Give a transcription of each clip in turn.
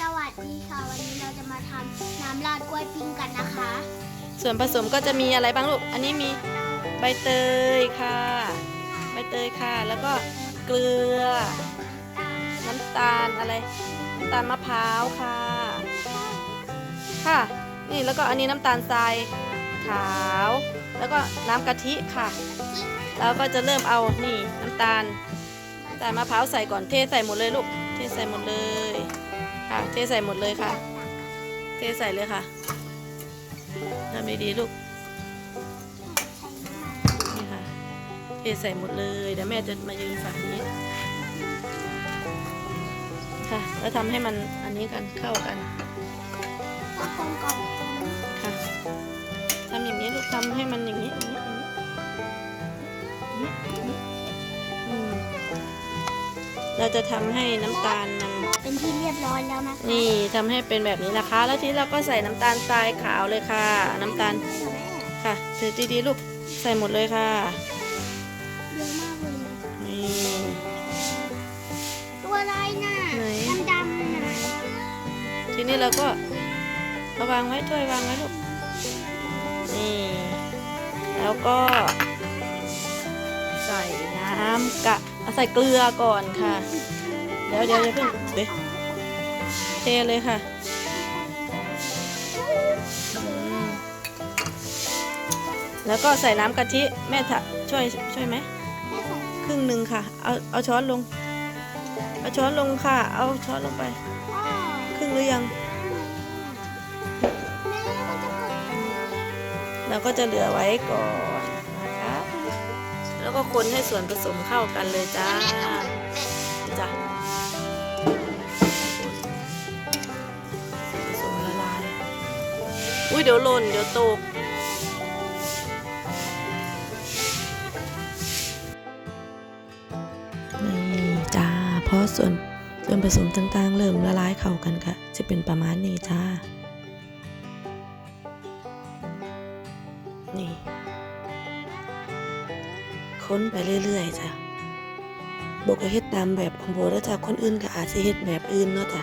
สวัสดีค่ะ วันนี้เราจะมาทำน้ำราดกล้วยปิ้งกันนะคะ ส่วนผสมก็จะมีอะไรบ้างลูก อันนี้มีใบเตยค่ะ ใบเตยค่ะ แล้วก็เกลือ น้ำตาลอะไร น้ำตาลมะพร้าวค่ะ ค่ะ นี่แล้วก็อันนี้น้ำตาลทรายขาว แล้วก็น้ำกะทิค่ะ แล้วก็จะเริ่มเอานี่น้ำตาลน้ำตาลมะพร้าวใส่ก่อนเทใส่หมดเลยลูก เทใส่หมดเลย ค่ะ เทใส่หมดเลยค่ะ เทใส่เลยค่ะทำดีๆลูก นี่ค่ะ เทใส่หมดเลยเดี๋ยวแม่จะมายืนฝั่งนี้ ค่ะ แล้วทำให้มันอันนี้กันเข้ากันค่ะทำอย่างนี้ลูกทำให้มันอย่างนี้อย่างนี้อย่างนี้เราจะทำให้น้ำตาลมัน เป็นที่เรียบร้อยแล้วนะคะนี่ทำให้เป็นแบบนี้นะคะ แล้วทีนี้เราก็ใส่น้ำตาลทรายขาวเลยค่ะ น้ำตาลแม่ค่ะถือดีๆลูกใส่หมดเลยค่ะเยอะมากเลยนะนี่ ตัวอะไรน่ะไหน ดำๆน่ะทีนี้เราก็เอาวางไว้ถ้วยวางไว้ลูกนี่แล้วก็ใส่น้ำกะเอาใส่เกลือก่อนค่ะ เดี๋ยวเดี๋ยวเดี๋ยวเพิ่งเดี๋ยวเทเลยค่ะแล้วก็ใส่น้ำกะทิแม่ถะช่วยช่วยไหมครึ่งหนึ่งค่ะ เอาเอาช้อนลง เอาช้อนลงค่ะ เอาช้อนลงไป ครึ่งหรือยังแม่มันจะเราก็จะเหลือไว้ก่อนนะคะแล้วก็คนให้ส่วนผสมเข้ากันเลยจ้าจ้ะ อุ้ยเดี๋ยวหล่นเดี๋ยวตกนี่จ้าเพราะส่วนส่วนผสมต่างๆ เริ่มละลายเข้ากันค่ะ จะเป็นประมาณนี้จ้า นี่ ค้นไปเรื่อยๆจ้ะโบก็เฮ็ดตามแบบของโบแล้วจ้ะคนอื่นก็อาจจะเฮ็ดแบบอื่นเนาะจ้ะ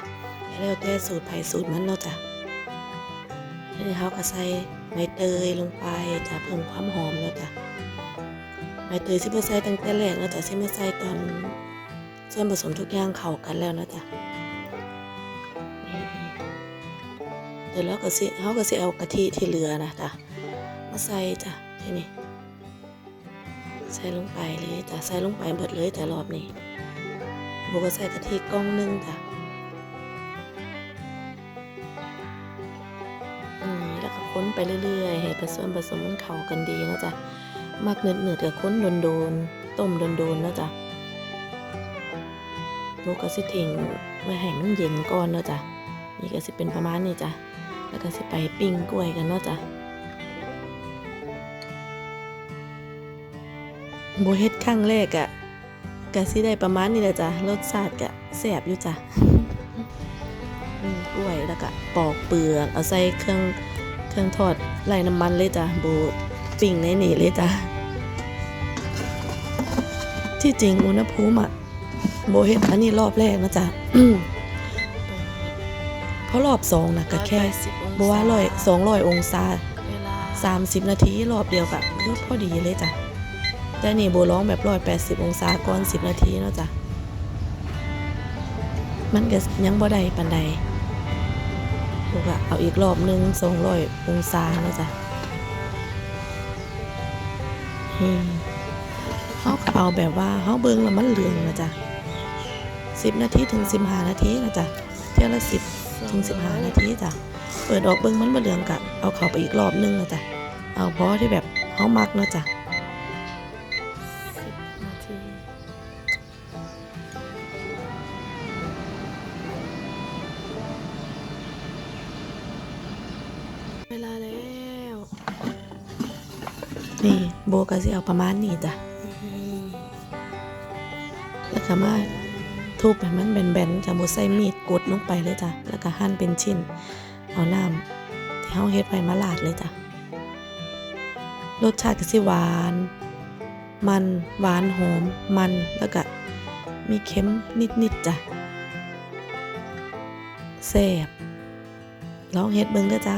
แล้วแต่สูตรไผสูตรมันเนาะจ้ะ ทีนี้เขาก็ใส่ใบเตยลงไปจะเพิ่มความหอมเนาะจ้ะใบเตยสิบ่ใส่ตั้งแต่แรกเนาะจ้ะสิมาใส่ตอนส่วนผสมทุกอย่างเข้ากันแล้วเนาะจ้ะเดี๋ยวเราก็สิเขาก็สิเอากะทิที่เหลือนะจ้ะมาใส่จ้ะทีนี้ใส่ลงไปเลยจ้ะใส่ลงไปเบิดเลยแต่รอบนี้โบก็ใส่กะทิกล่องหนึงจ้ะ ค้นไปเรื่อยๆ ให้ผสมผสมมันเข้ากันดีนะจ๊ะมักเนืดเนืดๆกับค้นโดนๆต้มโดนๆนะจ๊ะโบก็สิทิ้งไว้ให้มันเย็นก่อนเนาะจ้ะนี่ก็สิเป็นประมาณนี้จ้ะแล้วก็สิไปปิ้งกล้วยกันเนาะจ้ะโบเฮ็ดครั้งแรกอะกะสิได้ประมาณนี้แหละจ้ะรสชาติกะแซ่บอยู่จ้ะกล้วยแล้วก็ปอกเปลือกเอาใส่เครื่อง เครื่องทอดไล่น้ำมันเลยจ้ะโบปิ้งในนี่เลยจ้ะที่จริงอุณหภูมิอะโบเฮ็ดอันนี้รอบแรกนะจ๊ะเพราะรอบสองนะก็แค่บว่าร้อยสองร้อยองศาสามสิบนาทีรอบเดียวกะคือพอดีเลยจ้ะแต่นี่โบร้องแบบร้อยแปดสิบองศาก่อนสิบนาทีเนาะจ้ะมันก็ยังบ่ได้ปันใด ลูกอะเอาอีกรอบหนึ่งสองร้อยองศาเนาะจ้ะเขาก็เอาแบบว่าเขาเบิ่งแล้วมันเหลืองนะจ้ะสิบนาทีถึงสิบห้านาทีนะจ้ะเที่ยวละสิบถึงสิบห้านาทีจ้ะเปิดออกเบิ่งมันบ่เหลืองกะเอาเข้าไปอีกรอบนึงนะจ้ะเอาเพราะที่แบบเขามักเนะจ้ะ เวลาแล้วนี่โบก็สิเอาประมาณนี้จ้ะแล้วก็มาทุบให้มันแบนๆจะโบใส่มีดกดลงไปเลยจ้ะแล้วก็หั่นเป็นชิ้น เอาน้ำที่เฮาเฮ็ดไว้มาลาดเลยจ้ะรสชาติก็สิหวาน มันหวานหอมมันแล้วก็มีเค็มนิดๆจ้ะแซ่บลองเฮ็ดเบิ่งเด้อจ้า